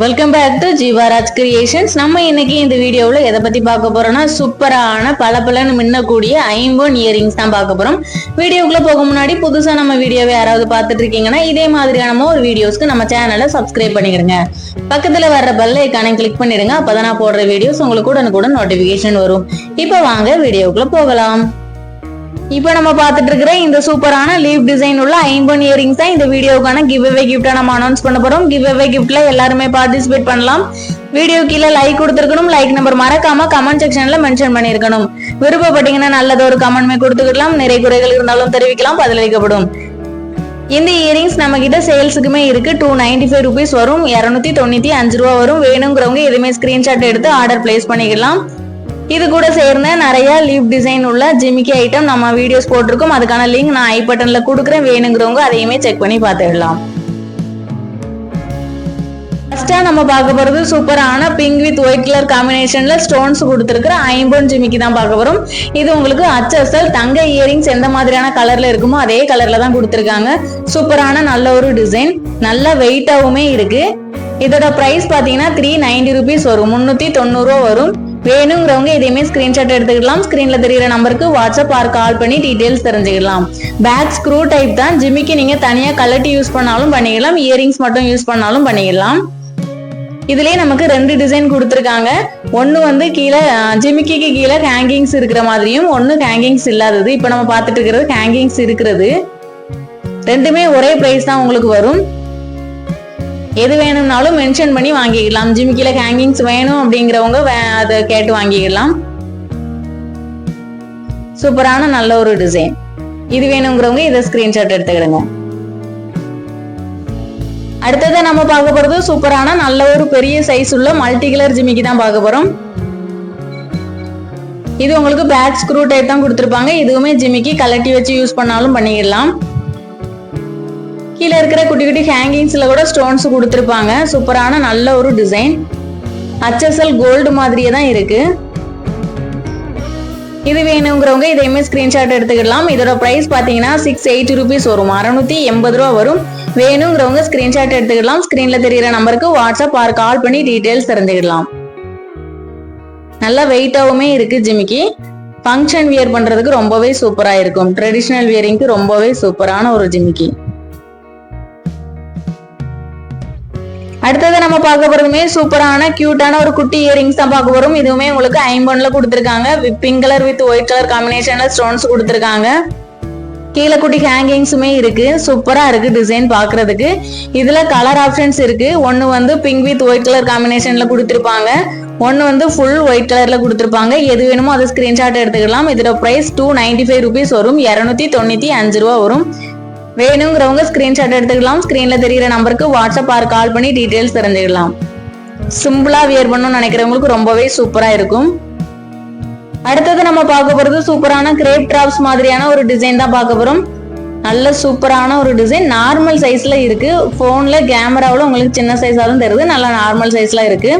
Welcome back to Jeevaraj creations நம்ம இன்னைக்கு இந்த வீடியோவில் எதை பத்தி பார்க்க போறோம்னா சூப்பரான பளபளன்னு மின்னக்கூடிய ஐம்பொன் இயரிங்ஸ் தான் பார்க்க போறோம். வீடியோக்குள்ள போக முன்னாடி புதுசா நம்ம வீடியோவை யாராவது பார்த்துட்டு இருக்கீங்கன்னா இதே மாதிரியான ஒரு வீடியோஸ்க்கு நம்ம சேனலை சப்ஸ்கிரைப் பண்ணிடுங்க. பக்கத்துல வர்ற பெல் ஐக்கானை கிளிக் பண்ணிடுங்க அப்பதான் நான் போடுற வீடியோஸ் உங்களுக்கு உடனுக்குடன் நோட்டிபிகேஷன் வரும். இப்போ வாங்க வீடியோக்குள்ள போகலாம். இப்போ நம்ம பார்த்துட்டு இருக்கிற இந்த சூப்பரான லீவ் டிசைன் உள்ள ஐம்பன் இயரிங்ஸ் தான் இந்த வீடியோக்கான கிவ் அவே கிஃப்டா நம்ம அனௌன்ஸ் பண்ண போறோம். கிவ் அவே கிஃப்ட்ல எல்லாருமே பார்ட்டிசிபேட் பண்ணலாம். வீடியோ கீழே லைக் கொடுத்துருக்கணும். லைக் நம்பர் மறக்காம கமெண்ட் செக்ஷன்ல மென்ஷன் பண்ணிருக்கணும் விருப்பப்பட்டீங்கன்னா நல்லது ஒரு கமெண்ட்மே கொடுத்துக்கலாம். நிறை குறைகள் இருந்தாலும் தெரிவிக்கலாம். பதிலளிக்கப்படும். இந்த இயரிங்ஸ் நம்ம கிட்ட சேல்ஸுக்குமே இருக்கு. டூ நைன்டி ஃபைவ் ருபீஸ் வரும். இரநூத்தி தொண்ணூத்தி அஞ்சு ரூபா வரும். வேணுங்கிறவங்க எதுவுமே ஸ்கிரீன்ஷாட் எடுத்து ஆர்டர் பிளேஸ் பண்ணிக்கலாம். இது கூட சேர்ந்த நிறைய லீவ் டிசைன் உள்ள ஜிமிக்கி ஐட்டம் நம்ம வீடியோஸ் போட்டிருக்கோம். அதுக்கான லிங்க் நான் ஐ பட்டன்ல கொடுக்குறேன். வேணுங்கிறவங்க அதையுமே செக் பண்ணி பார்த்துடலாம். ஃபர்ஸ்டா நம்ம பார்க்க போறது சூப்பரான பிங்க் வித் ஒயிட் கலர் காம்பினேஷன்ல ஸ்டோன்ஸ் கொடுத்துருக்கிற ஐம்பொன் ஜிமிக்கி தான் பார்க்க போறோம். இது உங்களுக்கு அச்சசல் தங்க இயரிங்ஸ் எந்த மாதிரியான கலர்ல இருக்குமோ அதே கலர்ல தான் கொடுத்துருக்காங்க. சூப்பரான நல்ல ஒரு டிசைன் நல்ல வெயிட்டாவுமே இருக்கு. இதோட பிரைஸ் பாத்தீங்கன்னா த்ரீ நைன்டி ருபீஸ் வரும். முன்னூத்தி தொண்ணூறு வரும். வேணுங்கிறவங்க இதையுமே ஸ்கிரீன்ஷாட் எடுத்துக்கலாம் ஸ்கிரீன்ல தெரியுற நம்பருக்கு வாட்ஸ்அப் ஆர் கால் பண்ணி டீடைல்ஸ் தெரிஞ்சுக்கலாம் பேக் ஸ்க்ரூ டைப் தான். ஜிம்மிக்கு நீங்க தனியா கலட்டி யூஸ் பண்ணாலும் பண்ணிக்கலாம் இயரிங்ஸ் மட்டும் யூஸ் பண்ணாலும் பண்ணிக்கலாம் இதுலயே நமக்கு ரெண்டு டிசைன் கொடுத்துருக்காங்க. ஒன்னு வந்து கீழே ஜிமிக்கிக்கு கீழே ஹேங்கிங்ஸ் இருக்கிற மாதிரியும் ஒன்னு ஹேங்கிங்ஸ் இல்லாதது. இப்போ நம்ம பார்த்துட்டு இருக்கிறது ஹேங்கிங்ஸ் இருக்கிறது. ரெண்டுமே ஒரே பிரைஸ் தான் உங்களுக்கு வரும். எது வேணும்னாலும் மென்ஷன் பண்ணி வாங்கிக்கலாம் ஜிமிக்கில ஹேங்கிங்ஸ் வேணும் அப்படிங்கிறவங்க அதை கேட்டு வாங்கிக்கலாம் சூப்பரான நல்ல ஒரு டிசைன் இது வேணுங்கிறவங்க இதை ஸ்கிரீன்ஷாட் எடுத்துக்கிடுங்க. அடுத்தது நம்ம பார்க்க போறது சூப்பரான நல்ல ஒரு பெரிய சைஸ் உள்ள மல்டி கலர் ஜிமிக்கி தான் பார்க்க போறோம். இது உங்களுக்கு பேக் ஸ்க்ரூ டைப் தான் கொடுத்துருப்பாங்க. இதுவுமே ஜிமிக்கு கலட்டி வச்சு யூஸ் பண்ணாலும் பண்ணிக்கலாம் கீழே இருக்கிற குட்டி குட்டி ஹேங்கிங்ஸ்ல கூட ஸ்டோன்ஸ் கொடுத்துருப்பாங்க. சூப்பரான நல்ல ஒரு டிசைன் ஹச்எஸ்எல் கோல்டு மாதிரியே தான் இருக்கு. இது வேணுங்கிறவங்க இதையுமே ஸ்கிரீன்ஷாட் எடுத்துக்கலாம் இதோட ப்ரைஸ் பார்த்தீங்கன்னா சிக்ஸ் எயிட்டி ருபீஸ் வரும். அறநூற்றி எண்பது ரூபா வரும். வேணுங்கிறவங்க ஸ்கிரீன்ஷாட் எடுத்துக்கலாம் ஸ்கிரீன்ல தெரியுற நம்பருக்கு வாட்ஸ்அப் ஆர் கால் பண்ணி டீட்டெயில்ஸ் தெரிஞ்சுக்கலாம் நல்லா வெயிட்டாகவுமே இருக்கு ஜிமிக்கி. ஃபங்க்ஷன் வியர் பண்றதுக்கு ரொம்பவே சூப்பராக இருக்கும். ட்ரெடிஷ்னல் வியரிங்க்கு ரொம்பவே சூப்பரான ஒரு ஜிமிக்கி. அடுத்தது நம்ம பார்க்க போறதுமே சூப்பரான கியூட்டான ஒரு குட்டி இயரிங்ஸ் தான் பார்க்க போறோம். இதுவுமே உங்களுக்கு ஐம்பொன்ல கொடுத்துருக்காங்க. Pink colour with white colour காம்பினேஷன்ல ஸ்டோன்ஸ் கொடுத்துருக்காங்க. கீழே குட்டி ஹேங்கிங்ஸுமே இருக்கு. சூப்பரா இருக்கு டிசைன் பாக்குறதுக்கு இதுல கலர் ஆப்ஷன்ஸ் இருக்கு. ஒன்னு வந்து பிங்க் வித் ஒயிட் கலர் காம்பினேஷன்ல கொடுத்துருப்பாங்க. ஒன்னு வந்து ஃபுல் ஒயிட் கலர்ல கொடுத்துருப்பாங்க. எது வேணுமோ அதை ஸ்கிரீன்ஷாட் எடுத்துக்கலாம். இதோட price two ninety five rupees வரும். இரநூத்தி தொண்ணூத்தி அஞ்சு ரூபா வரும். வேணுங்கிறவங்க ஸ்கிரீன்ஷாட் எடுத்துக்கலாம். ஸ்கிரீன்ல தெரியுற நம்பருக்கு வாட்ஸ்அப் ஆர் கால் பண்ணி டீடைல்ஸ் தெரிஞ்சுக்கலாம். சிம்பிளா வியர் பண்ணணும்னு நினைக்கிறவங்களுக்கு ரொம்பவே சூப்பரா இருக்கும். அடுத்தது நம்ம பார்க்க போறது சூப்பரான கிரேப் டிராப்ஸ் மாதிரியான ஒரு டிசைன் தான் பார்க்க போறோம். நல்ல சூப்பரான ஒரு டிசைன் நார்மல் சைஸ்ல இருக்கு. போன்ல கேமராவில் உங்களுக்கு சின்ன சைஸா தான் தருது நார்மல் சைஸ்ல இருக்கு.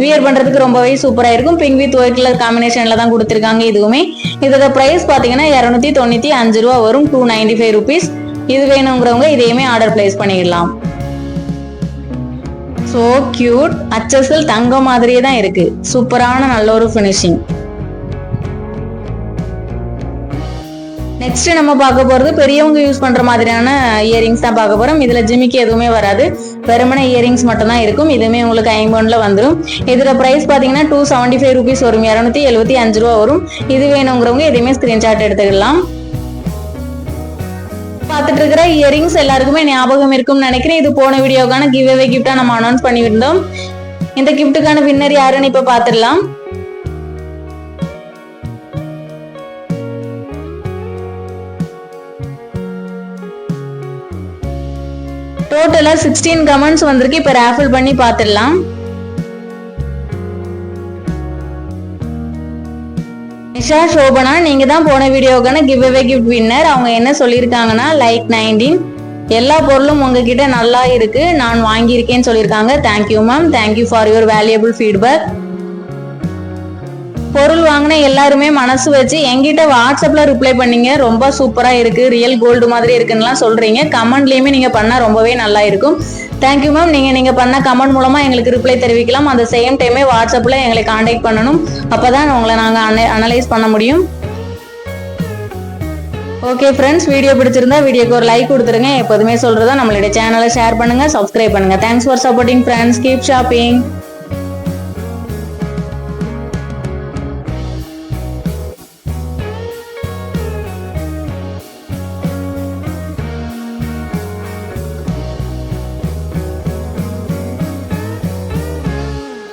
வியர் பண்றதுக்கு ரொம்பவே சூப்பரா இருக்கும். பிங்க் வித் ஒயிட் கலர் காம்பினேஷன்ல தான் கொடுத்துருக்காங்க இதுவுமே. இதோட பிரைஸ் பாத்தீங்கன்னா இரநூத்தி தொண்ணூத்தி அஞ்சு ரூபா வரும். டூ நைன்டி ஃபைவ் ருபீஸ் இது வேணுங்கிறவங்க இதையுமே ஆர்டர் பிளேஸ் பண்ணிடலாம். சோ கியூட் அச்சஸில் தங்கம் மாதிரியே தான் இருக்கு. சூப்பரான நல்ல ஒரு ஃபினிஷிங் நெக்ஸ்ட் நம்ம பார்க்க போறது பெரியவங்க யூஸ் பண்ற மாதிரியான இயரிங்ஸ் தான் பார்க்க போறோம். இதுல ஜிமிக்கு எதுவுமே வராது. வெறுமனே இயரிங்ஸ் மட்டும் தான் இருக்கும். இதுவுமே உங்களுக்கு ஐம்பொன்ல வந்துடும் இதோட பிரைஸ் பாத்தீங்கன்னா டூ செவன்டி ஃபைவ் ருபீஸ் வரும். இரநூத்தி எழுபத்தி அஞ்சு ரூபா வரும். இது வேணுங்கிறவங்க எதையுமே ஸ்கிரீன்ஷாட் எடுத்துக்கலாம். பார்த்துட்டு இருக்கிற இயரிங்ஸ் எல்லாருக்குமே ஞாபகம் இருக்கும்னு நினைக்கிறேன். இது போன வீடியோக்கான கிவ் அவே கிஃப்டா நம்ம அனௌன்ஸ் பண்ணியிருந்தோம். இந்த கிஃப்ட்டுக்கான வின்னர் யாருன்னு இப்ப பாத்துடலாம். டோட்டலாக சிக்ஸ்டீன் கமெண்ட்ஸ் வந்திருக்கு. இப்போ ரேஃபில் பண்ணி பார்த்துடலாம் நிஷா சோபனா நீங்க தான் போன வீடியோக்கான கிவ் அவே கிஃப்ட் வின்னர் அவங்க என்ன சொல்லியிருக்காங்கன்னா லைக் நைன்டீன் எல்லா பொருளும் உங்ககிட்ட நல்லா இருக்கு. நான் வாங்கியிருக்கேன்னு சொல்லியிருக்காங்க. Thank you ma'am thank you for your valuable feedback பொருள் வாங்கின எல்லாருமே மனசு வச்சு எங்கிட்ட வாட்ஸ்அப்ல ரிப்ளை பண்ணீங்க. ரொம்ப சூப்பரா இருக்கு. ரியல் கோல்டு மாதிரி இருக்குன்னுலாம் சொல்றீங்க. கமெண்ட்லயுமே நீங்க பண்ணா ரொம்பவே நல்லா இருக்கும். தேங்க்யூ மேம் நீங்க நீங்க பண்ண கமெண்ட் மூலமா எங்களுக்கு ரிப்ளை தெரிவிக்கலாம். அந்த சேம் டைமே வாட்ஸ்அப்ல எங்களை காண்டாக்ட் பண்ணணும். அப்பதான் உங்களை நாங்க அனலைஸ் பண்ண முடியும். ஓகே ஃப்ரெண்ட்ஸ் வீடியோ பிடிச்சிருந்தா வீடியோக்கு ஒரு லைக் கொடுத்துருங்க. எப்போதுமே சொல்றதா நம்மளுடைய சேனலை ஷேர் பண்ணுங்க. சப்ஸ்கிரைப் பண்ணுங்க. Thanks for supporting friends keep shopping